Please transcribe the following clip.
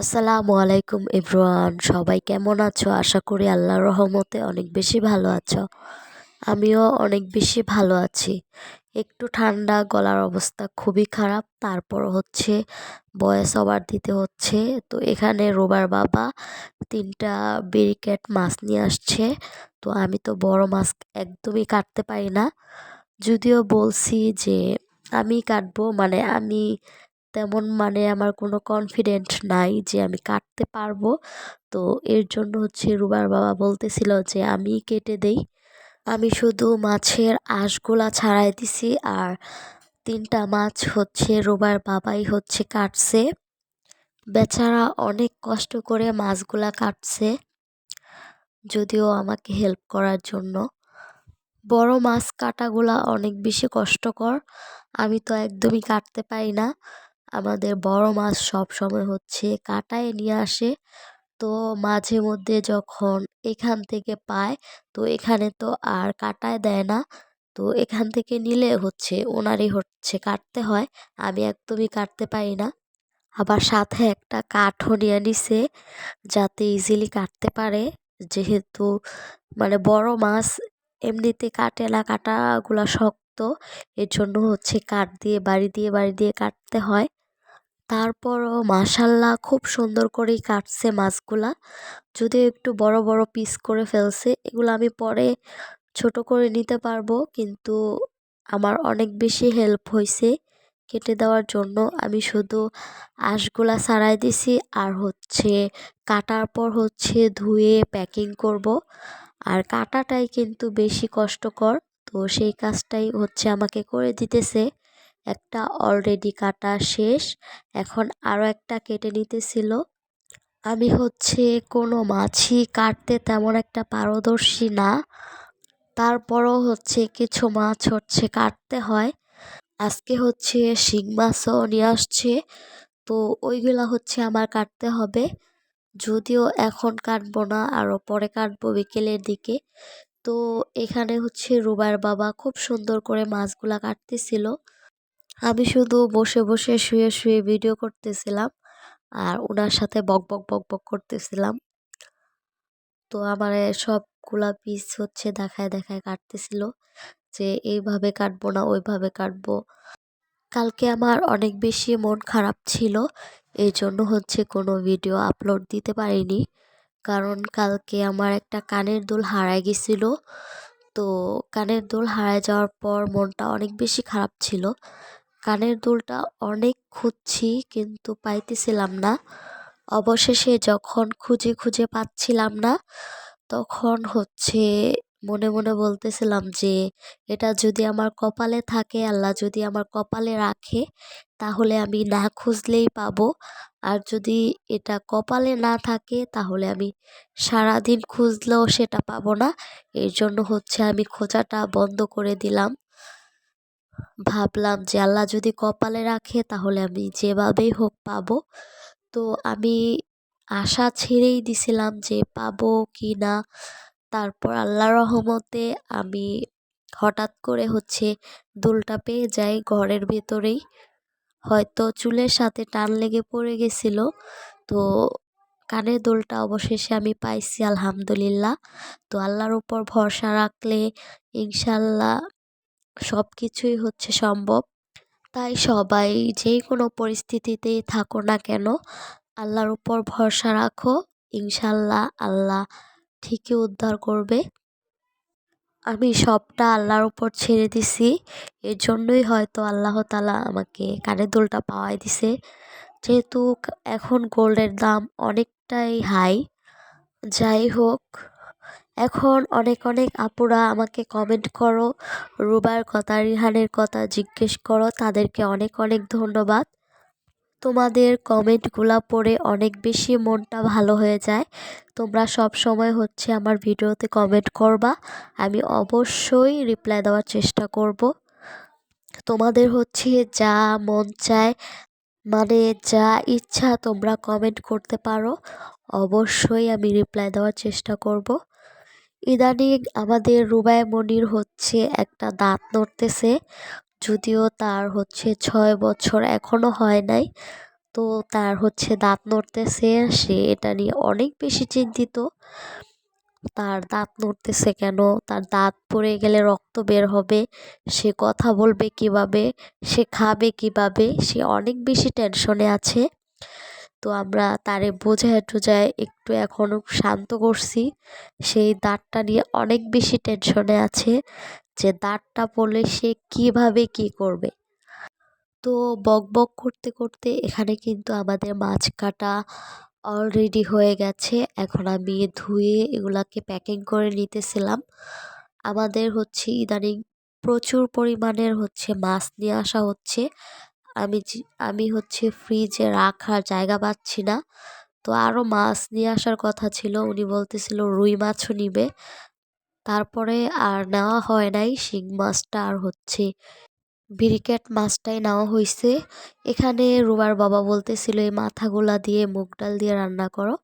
আসসালামু আলাইকুম এভরিওয়ান, সবাই কেমন আছো? আশা করি আল্লাহর রহমতে অনেক বেশি ভালো আছো। আমিও অনেক বেশি ভালো আছি। একটু ঠান্ডা, গলার অবস্থা খুবই খারাপ, তারপর হচ্ছে বয়স ওভার দিতে হচ্ছে। তো এখানে রোবার বাবা তিনটা ব্রিকেট মাছ নিয়ে আসছে। তো আমি তো বড় মাছ একদমই কাটতে পারি না। যদিও বলছি যে আমি কাটবো মানে আমি তেমন মানে আমার কোনো কনফিডেন্ট নাই যে আমি কাটতে পারব। তো এর জন্য হচ্ছে রুবার বাবা বলতেছিল যে, আমি কেটে দেই। আমি শুধু মাছের আঁশগুলা ছাড়াই দিছি আর তিনটা মাছ হচ্ছে রুবার বাবাই হচ্ছে কাটছে। বেচারা অনেক কষ্ট করে মাছগুলা কাটছে, যদিও আমাকে হেল্প করার জন্য। বড় মাছ কাটাগুলা অনেক বেশি কষ্টকর। আমি তো একদমই কাটতে পারি না। আমাদের বড় মাছ সব সময় হচ্ছে কাটায় নিয়ে আসে। তো মাঝে মধ্যে যখন এখান থেকে পায়, তো এখানে তো আর কাটায় দেয় না। তো এখান থেকে নিলে হচ্ছে ওনারই হচ্ছে কাটতে হয়। আমি একদমই কাটতে পারি না। আবার সাথে একটা কাঠও নিয়ে নিছে যাতে ইজিলি কাটতে পারে। যেহেতু মানে বড় মাছ এমনিতে কাটে না, কাটাগুলা শক্ত। এর জন্য হচ্ছে কাঠ দিয়ে, বাড়ি দিয়ে বাড়ি দিয়ে কাটতে হয়। তারপরও মাশাল্লাহ খুব সুন্দর করেই কাটছে মাছগুলা। যদিও একটু বড় বড় পিস করে ফেলছে, এগুলো আমি পরে ছোট করে নিতে পারব, কিন্তু আমার অনেক বেশি হেল্প হয়েছে কেটে দেওয়ার জন্য। আমি শুধু আঁশগুলা ছাড়াই দিছি, আর হচ্ছে কাটার পর হচ্ছে ধুয়ে প্যাকিং করব। আর কাটাটাই কিন্তু বেশি কষ্টকর, তো সেই কাজটাই হচ্ছে আমাকে করে দিতেছে। একটা অলরেডি কাটা শেষ। এখন আরও একটা কেটে নিতেছিল। আমি হচ্ছে কোনো মাছই কাটতে তেমন একটা পারদর্শী না। তারপরও হচ্ছে কিছু মাছ হচ্ছে কাটতে হয়। আজকে হচ্ছে শিং মাছও নিয়ে আসছে। তো ওইগুলা হচ্ছে আমার কাটতে হবে। যদিও এখন কাটবো না আরও পরে কাটবো বিকেলের দিকে। তো এখানে হচ্ছে রুবার বাবা খুব সুন্দর করে মাছগুলা কাটতেছিল। আমি শুধু বসে বসে শুয়ে শুয়ে ভিডিও করতেছিলাম আর ওনার সাথে বক বক বক বক করতেছিলাম। তো আমার সবগুলা পিস হচ্ছে দেখায় দেখায় কাটতেছিল যে এইভাবে কাটবো না, ওইভাবে কাটবো। কালকে আমার অনেক বেশি মন খারাপ ছিল এই জন্য হচ্ছে কোনো ভিডিও আপলোড দিতে পারিনি। কারণ কালকে আমার একটা কানের দুল হারায় গেছিল। তো কানের দুল হারায় যাওয়ার পর মনটা অনেক বেশি খারাপ ছিল। কানের দুলটা অনেক খুঁজছি কিন্তু পাইতেছিলাম না। অবশেষে যখন খুঁজে খুঁজে পাচ্ছিলাম না, তখন হচ্ছে মনে মনে বলতেছিলাম যে, এটা যদি আমার কপালে থাকে, আল্লাহ যদি আমার কপালে রাখে, তাহলে আমি না খুঁজলেই পাবো। আর যদি এটা কপালে না থাকে, তাহলে আমি সারাদিন খুঁজলেও সেটা পাবো না। এর জন্য হচ্ছে আমি খোঁজাটা বন্ধ করে দিলাম। ভাবলাম যে আল্লাহ যদি কপালে রাখে তাহলে আমি যেভাবেই হোক পাবো। তো আমি আশা ছেড়েই দিছিলাম যে পাবো কি না। তারপর আল্লাহ রহমতে আমি হঠাৎ করে হচ্ছে দুলটা পেয়ে যাই ঘরের ভেতরেই। হয়তো চুলের সাথে টান লেগে পড়ে গেছিল। তো কানের দোলটা অবশেষে আমি পাইছি, আলহামদুলিল্লাহ। তো আল্লাহর উপর ভরসা রাখলে ইনশাল্লাহ সব কিছুই হচ্ছে সম্ভব। তাই সবাই যে কোনো পরিস্থিতিতেই থাকো না কেন, আল্লাহর উপর ভরসা রাখো ইনশাল্লাহ আল্লাহ ঠিকই উদ্ধার করবে। আমি সবটা আল্লাহর উপর ছেড়ে দিছি এর জন্যই হয়তো আল্লাহ তালা আমাকে কানের দুলটা পাওয়াই দিছে। যেহেতু এখন গোল্ডের দাম অনেকটাই হাই যাই হোক। এখন অনেক অনেক আপুরা আমাকে কমেন্ট করো। রুবার কথা, রিহানের কথা জিজ্ঞেস করো। তাদেরকে অনেক অনেক ধন্যবাদ। তোমাদের কমেন্টগুলো পড়ে অনেক বেশি মনটা ভালো হয়ে যায়। তোমরা সব সময় হচ্ছে আমার ভিডিওতে কমেন্ট করবা। আমি অবশ্যই রিপ্লাই দেওয়ার চেষ্টা করব। তোমাদের হচ্ছে যা মন চায় মানে যা ইচ্ছা তোমরা কমেন্ট করতে পারো। অবশ্যই আমি রিপ্লাই দেওয়ার চেষ্টা করব। ইদানিং আমাদের রুবায় মনির হচ্ছে একটা দাঁত নড়তেছে, যদিও তার হচ্ছে ছয় বছর এখনও হয় নাই। তো তার হচ্ছে দাঁত নড়তেছে, সে এটা নিয়ে অনেক বেশি চিন্তিত। তার দাঁত নড়তেছে কেন? তার দাঁত পড়ে গেলে রক্ত বের হবে, সে কথা বলবে কীভাবে? সে খাবে কীভাবে? সে অনেক বেশি টেনশনে আছে। তো আমরা তারে বোঝায় টোঝায় একটু এখনও শান্ত করছি। সেই দাঁতটা নিয়ে অনেক বেশি টেনশনে আছে যে দাঁতটা পড়লে সে কীভাবে কি করবে। তো বক বক করতে করতে এখানে কিন্তু আমাদের মাছ কাটা অলরেডি হয়ে গেছে। এখন আমি ধুয়ে এগুলাকে প্যাকিং করে নিতেছিলাম। আমাদের হচ্ছে ইদানিং প্রচুর পরিমাণের হচ্ছে মাছ নিয়ে আসা হচ্ছে। আমি আমি হচ্ছে ফ্রিজে রাখার জায়গা পাচ্ছি না। তো আরও মাছ নিয়ে আসার কথা ছিল, উনি বলতেছিল রুই মাছও নিবে। তারপরে আর নেওয়া হয় নাই, শিং মাছটা আর হচ্ছে ব্রিকেট মাছটাই নেওয়া হয়েছে এখানে রুবার বাবা বলতেছিল, এই মাথাগুলা দিয়ে মুগ ডাল দিয়ে রান্না করো।